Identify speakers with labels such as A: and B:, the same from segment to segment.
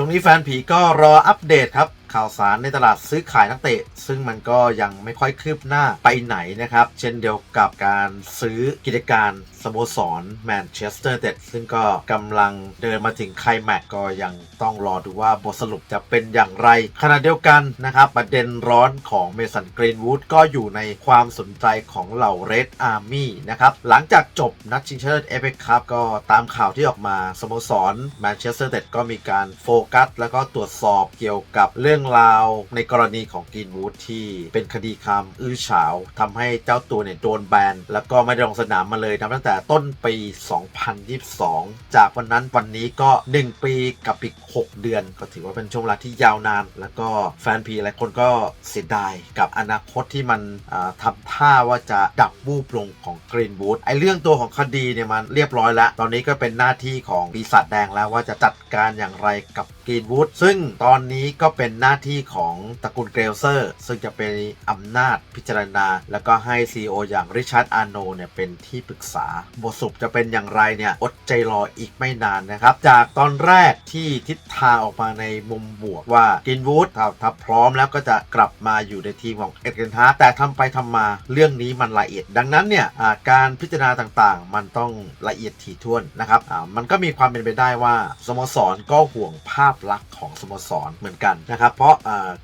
A: ช่วงนี้แฟนผีก็รออัปเดตครับ ข่าวสารในตลาดซื้อขายนักเตะ ซึ่งมันก็ยังไม่ค่อยคืบหน้าไปไหนนะครับ เช่นเดียวกับการซื้อกิจการสโมสรแมนเชสเตอร์เต็ดซึ่งก็กำลังเดินมาถึงไคลแม็กก็ยังต้องรอดูว่าบทสรุปจะเป็นอย่างไร ขณะเดียวกันนะครับ ประเด็นร้อนของเมสันกรีนวูดก็อยู่ในความสนใจของเหล่าเรดอาร์มี่นะครับ หลังจากจบนัดชิงชนะเลิศเอฟเอคัพก็ตามข่าวที่ออกมาสโมสรแมนเชสเตอร์เต็ดก็มีการโฟกัส แล้วก็ตรวจสอบเกี่ยวกับเรื่องราวในกรณีของกรีนวูดที่เป็นคดีความอื้อฉาวทำให้เจ้าตัวเนี่ยโดนแบน แล้วก็ไม่ได้ลงสนามมาเลยนับตั้งแต่ต้นปี 2022 จากวันนั้นวันนี้ก็ 1 ปีกับอีก 6 เดือน ก็ถือว่าเป็นช่วงเวลาที่ยาวนาน แล้วก็แฟนพีหลายคนก็เสียดายกับอนาคตที่มันอ่าทำท่าว่าจะดับวูบลงของกรีนวูดไอเรื่องตัวของคดีเนี่ยมันเรียบร้อยแล้ว ตอนนี้ก็เป็นหน้าที่ของปีศาจแดงแล้วว่าจะจัดการอย่างไรกับ กรีนวูดซึ่งตอนนี้ก็เป็นหน้าที่ของตระกูลเกรลเซอร์ ซึ่งจะเป็นอำนาจพิจารณา แล้วก็ให้ CEO อย่างริชาร์ดอาร์โนเนี่ยเป็นที่ปรึกษา บทสรุปจะเป็นอย่างไรเนี่ยอดใจรออีกไม่นานนะครับ จากตอนแรกที่ทิศทางออกมาในมุมบวกว่ากรีนวูดถ้าพร้อมแล้วก็จะกลับมาอยู่ในทีมของเอ็ดเกนฮาร์แต่ทำไปทำมาเรื่องนี้มันละเอียด ดังนั้นเนี่ยการพิจารณาต่างๆ มันต้องละเอียดถี่ถ้วนนะครับมันก็มีความเป็นไปได้ว่าสโมสรก็ห่วงภาพพลักษณ์ของสโมสรเหมือนกันนะครับ เพราะ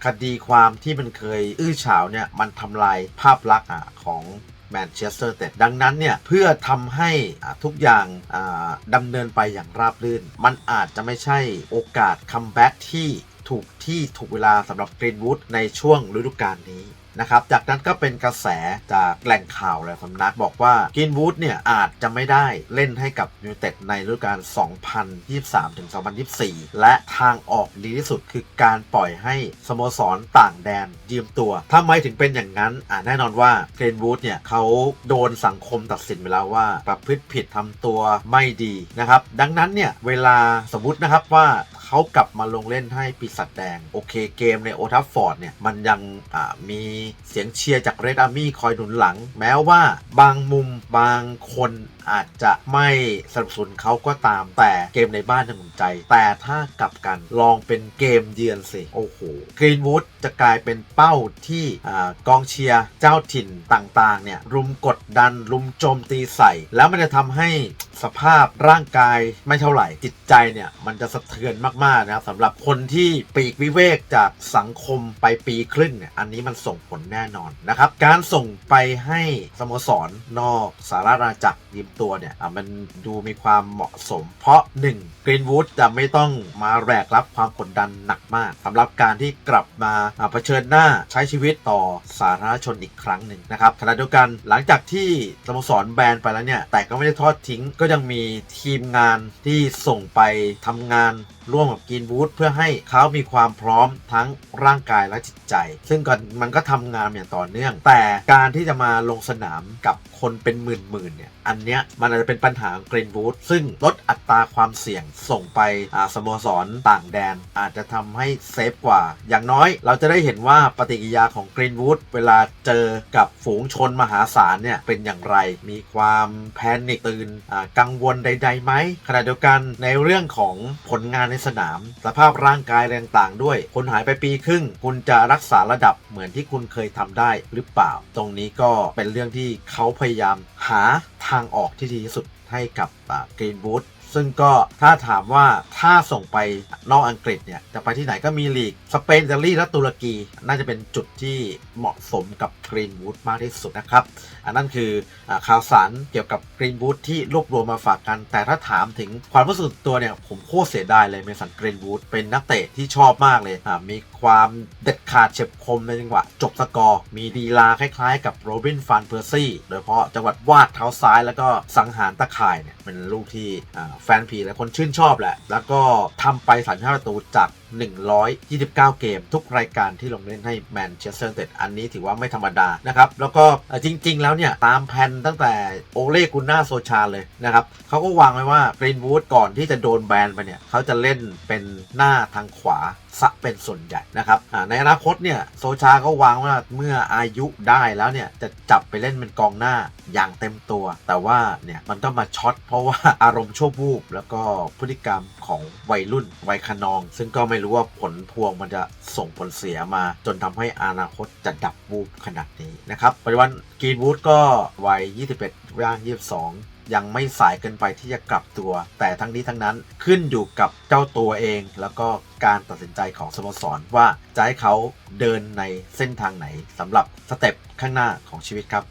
A: คดีความที่มันเคยอื้อฉาวเนี่ยมันทำลายภาพลักษณ์ของแมนเชสเตอร์เต็ดังนั้นเนี่ย เพื่อทำให้ทุกอย่างอ่าดำเนินไปอย่างราบรื่น มันอาจจะไม่ใช่โอกาสคัมแบ็กที่ถูกที่ถูกเวลาสำหรับกรีนวูดในช่วงฤดูกาลนี้ นะครับ จากนั้นก็เป็นกระแสจากแหล่งข่าวหลายสำนักบอกว่ากินวูดเนี่ยอาจจะไม่ได้เล่นให้กับยูเต็ดในฤดูกาล 2023-2024 และทางออกดีที่สุดคือการปล่อยให้สโมสรต่างแดนยืมตัวทำไมถึงเป็นอย่างนั้นอ่าแน่นอนว่าเกรนวูดเนี่ยเขาโดนสังคมตัดสินไปแล้วว่าประพฤติผิดทำตัวไม่ดีนะครับ ดังนั้นเนี่ยเวลาสมมตินะครับว่า เขากลับมาลงเล่นให้ปีศาจแดง โอเคเกมในโอทัฟฟอร์ดเนี่ย มันยังมีเสียงเชียร์จากเรดอาร์มี่คอยหนุนหลัง แม้ว่าบางมุมบางคนอาจจะไม่สนับสนุนเขาก็ตามแต่เกมในบ้านจะหนุนใจ แต่ถ้ากลับกันลองเป็นเกมเยือนสิ โอ้โหกรีนวูดจะกลายเป็นเป้าที่อกองเชียร์เจ้าถิ่นต่างๆเนี่ยรุมกดดันรุมโจมตีใส่ แล้วมันจะทำให้สภาพร่างกายไม่เท่าไหร่จิตใจเนี่ย มันจะสะเทือนมาก ๆ นะครับสำหรับคนที่ปีกวิเวกจากสังคมไปปีครึ่งเนี่ยอันนี้มันส่งผลแน่นอนนะครับ การส่งไปให้สโมสรนอกสาราณาจักรยืมตัวเนี่ยอะมันดูมีความเหมาะสม เพราะ 1. กรีนวูดจะไม่ต้องมาแบกรับความกดดันหนักมากสำหรับการที่กลับมาอะเผชิญหน้าใช้ชีวิตต่อสาธารณชนอีกครั้งหนึ่งนะครับขณะเดียวกันหลังจากที่สโมสรแบนไปแล้วเนี่ยแต่ก็ไม่ได้ทอดทิ้งก็็ยังมีทีมงานที่ส่งไปทำงานร่วมกับกรีนวูดเพื่อให้เขามีความพร้อมทั้งร่างกายและจิตใจ ซึ่งก็มันก็ทำงานอย่างต่อเนื่อง แต่การที่จะมาลงสนามกับคนเป็นหมื่นๆเนี่ยอันเนี้ยมันอาจจะเป็นปัญหาของกรีนวูดซึ่งลดอัตราความเสี่ยงส่งไปสโมสรต่างแดน อาจจะทำให้เซฟกว่า อย่างน้อยเราจะได้เห็นว่าปฏิกิริยาของกรีนวูดเวลาเจอกับฝูงชนมหาศาลเนี่ยเป็นอย่างไร มีความแพนิคตื่นกังวลใดๆไหมขณะเดียวกันในเรื่องของผลงานในสนาม สภาพร่างกายแรงต่างด้วย คุณหายไปปีครึ่ง คุณจะรักษาระดับเหมือนที่คุณเคยทำได้หรือเปล่า ตรงนี้ก็เป็นเรื่องที่เขาพยายามหาทางออกที่ดีที่สุดให้กับกรีนวูด ซึ่งก็ถ้าถามว่าถ้าส่งไปนอกอังกฤษเนี่ยจะไปที่ไหนก็มีลีกสเปนอิตาลีและตุรกี น่าจะเป็นจุดที่เหมาะสมกับกรีนวูดมากที่สุดนะครับ อันนั้นคืออข่าวสารเกี่ยวกับกรีนวูดที่รวบรวมมาฝากกัน แต่ถ้าถามถึงความรู้สึกตัวเนี่ยผมโคตรเสียดายเลยเมสันกรีนวูดเป็นนักเตะที่ชอบมากเลยอ่ามีความเด็ดขาดเฉียบคมในจังหวะจบสกอร์ มีดีลาคล้ายๆ กับโรบินฟานเพอร์ซี่โดยเฉพาะจังหวัดวาดเท้าซ้ายแล้วก็สังหารตะข่ายเนี่ยเป็นลูกที่อ่าแฟนผีและคนชื่นชอบแหละ แล้วก็ทำไป35ประตูจาก 129 เกม ทุกรายการที่ลงเล่นให้แมนเชสเตอร์เต็ดอันนี้ถือว่าไม่ธรรมดานะครับ แล้วก็จริง ๆ แล้วเนี่ย ตามแผนตั้งแต่โอเล่กุนนาโซชาเลยนะครับเขาก็วางไว้ว่ากรีนวูดก่อนที่จะโดนแบนไปเนี่ยเขาจะเล่นเป็นหน้าทางขวาซะเป็นส่วนใหญ่นะครับในอนาคตเนี่ยโซชาก็วางว่าเมื่ออายุได้แล้วเนี่ยจะจับไปเล่นเป็นกองหน้าอย่างเต็มตัว แต่ว่าเนี่ยมันก็มาช็อตเพราะว่าอารมณ์ชั่ววูบแล้วก็พฤติกรรมของวัยรุ่นวัยคนอง ซึ่งก็ไม่รู้ว่าผลพวงมันจะส่งผลเสียมา จนทำให้อนาคตจะดับวูบขนาดนี้นะครับ ปัจจุบันกรีนวูดก็วัย 21ย่าง 22ยังไม่สายเกินไปที่จะกลับตัว แต่ทั้งนี้ทั้งนั้นขึ้นอยู่กับเจ้าตัวเอง แล้วก็การตัดสินใจของสโมสรว่าจะให้เขาเดินในเส้นทางไหนสำหรับสเต็ปข้างหน้าของชีวิตครับ